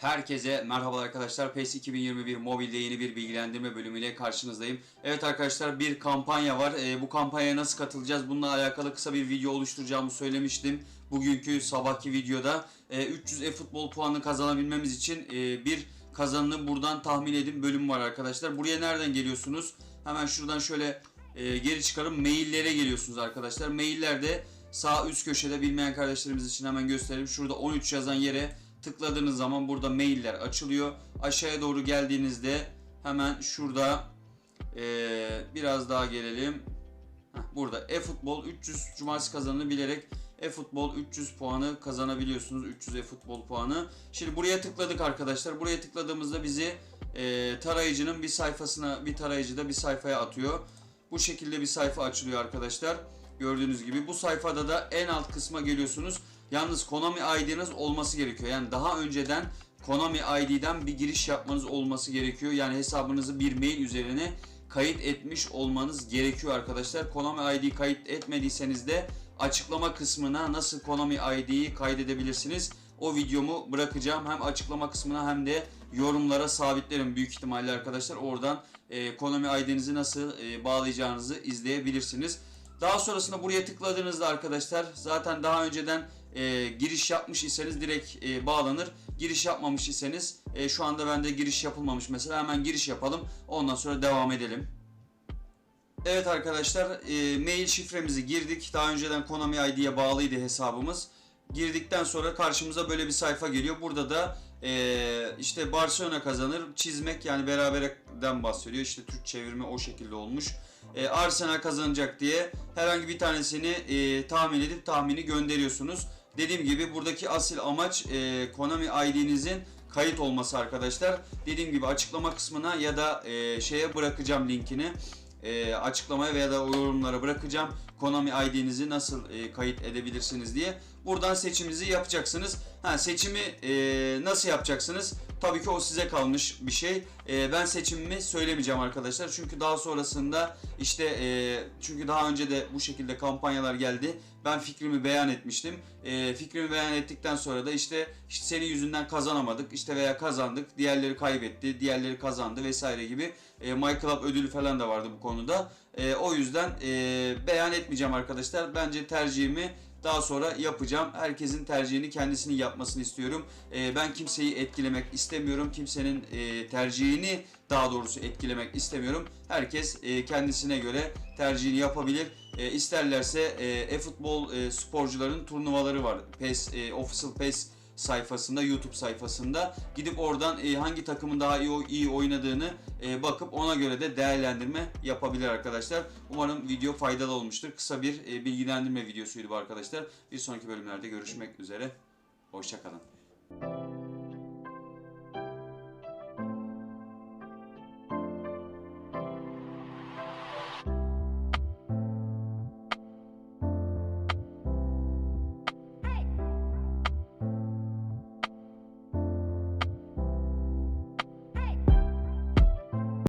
Herkese merhaba arkadaşlar. PES 2021 mobilde yeni bir bilgilendirme bölümüyle karşınızdayım. Evet arkadaşlar bir kampanya var. Ee, bu kampanyaya nasıl katılacağız? Bununla alakalı kısa bir video oluşturacağımı söylemiştim. Bugünkü sabahki videoda Ee, 300 e-futbol puanı kazanabilmemiz için e, bir kazanını buradan tahmin edin bölüm var arkadaşlar. Buraya nereden geliyorsunuz? Hemen şuradan şöyle e, geri çıkarım. Maillere geliyorsunuz arkadaşlar. Maillerde sağ üst köşede bilmeyen kardeşlerimiz için hemen gösterelim. Şurada 13 yazan yere tıkladığınız zaman burada mailler açılıyor. Aşağıya doğru geldiğinizde hemen şurada e, biraz daha gelelim. Heh, burada e-futbol 300 cumartesi kazanını bilerek e-futbol 300 puanı kazanabiliyorsunuz. 300 e-futbol puanı. Şimdi buraya tıkladık arkadaşlar. Buraya tıkladığımızda bizi e, tarayıcının bir sayfasına, bir tarayıcıda bir sayfaya atıyor. Bu şekilde bir sayfa açılıyor arkadaşlar. Gördüğünüz gibi bu sayfada da en alt kısma geliyorsunuz. Yalnız Konami ID'niz olması gerekiyor. Yani daha önceden Konami ID'den bir giriş yapmanız olması gerekiyor. Yani hesabınızı bir mail üzerine kayıt etmiş olmanız gerekiyor arkadaşlar. Konami ID kayıt etmediyseniz de açıklama kısmına nasıl Konami ID'yi kaydedebilirsiniz o videomu bırakacağım. Hem açıklama kısmına hem de yorumlara sabitlerim büyük ihtimalle arkadaşlar. Oradan e, Konami ID'nizi nasıl e, bağlayacağınızı izleyebilirsiniz. Daha sonrasında buraya tıkladığınızda arkadaşlar zaten daha önceden e, giriş yapmış iseniz direkt e, bağlanır. Giriş yapmamış iseniz e, şu anda bende giriş yapılmamış mesela hemen giriş yapalım. Ondan sonra devam edelim. Evet arkadaşlar e, mail şifremizi girdik. Daha önceden Konami ID'ye bağlıydı hesabımız. Girdikten sonra karşımıza böyle bir sayfa geliyor. Burada da e, işte Barcelona kazanır çizmek yani beraberden bahsediyor. İşte Türk çevirme o şekilde olmuş. E, Arsenal kazanacak diye herhangi bir tanesini e, tahmin edip tahmini gönderiyorsunuz. Dediğim gibi buradaki asil amaç e, Konami ID'nizin kayıt olması arkadaşlar. Dediğim gibi açıklama kısmına ya da e, şeye bırakacağım linkini e, açıklamaya veya da yorumlara bırakacağım. Konami ID'nizi nasıl e, kayıt edebilirsiniz diye. Buradan seçiminizi yapacaksınız. Ha, seçimi e, nasıl yapacaksınız? Tabii ki o size kalmış bir şey. E, ben seçimimi söylemeyeceğim arkadaşlar. Çünkü daha sonrasında işte e, çünkü daha önce de bu şekilde kampanyalar geldi. Ben fikrimi beyan etmiştim. E, fikrimi beyan ettikten sonra da işte, işte senin yüzünden kazanamadık işte veya kazandık. Diğerleri kaybetti, diğerleri kazandı vesaire gibi. E, My Club ödülü falan da vardı bu konuda. E, o yüzden e, beyan etmeyeceğim arkadaşlar. Bence tercihimi daha sonra yapacağım. Herkesin tercihini kendisinin yapmasını istiyorum. E, ben kimseyi etkilemek istemiyorum. Kimsenin e, tercihini daha doğrusu etkilemek istemiyorum. Herkes e, kendisine göre tercihini yapabilir. E, isterlerse e, e-futbol e, sporcuların turnuvaları var. PES, e, Official PES sayfasında, YouTube sayfasında gidip oradan e, hangi takımın daha iyi, iyi oynadığını e, bakıp ona göre de değerlendirme yapabilir arkadaşlar. Umarım video faydalı olmuştur. Kısa bir e, bilgilendirme videosuydu bu arkadaşlar. Bir sonraki bölümlerde görüşmek üzere. Hoşçakalın.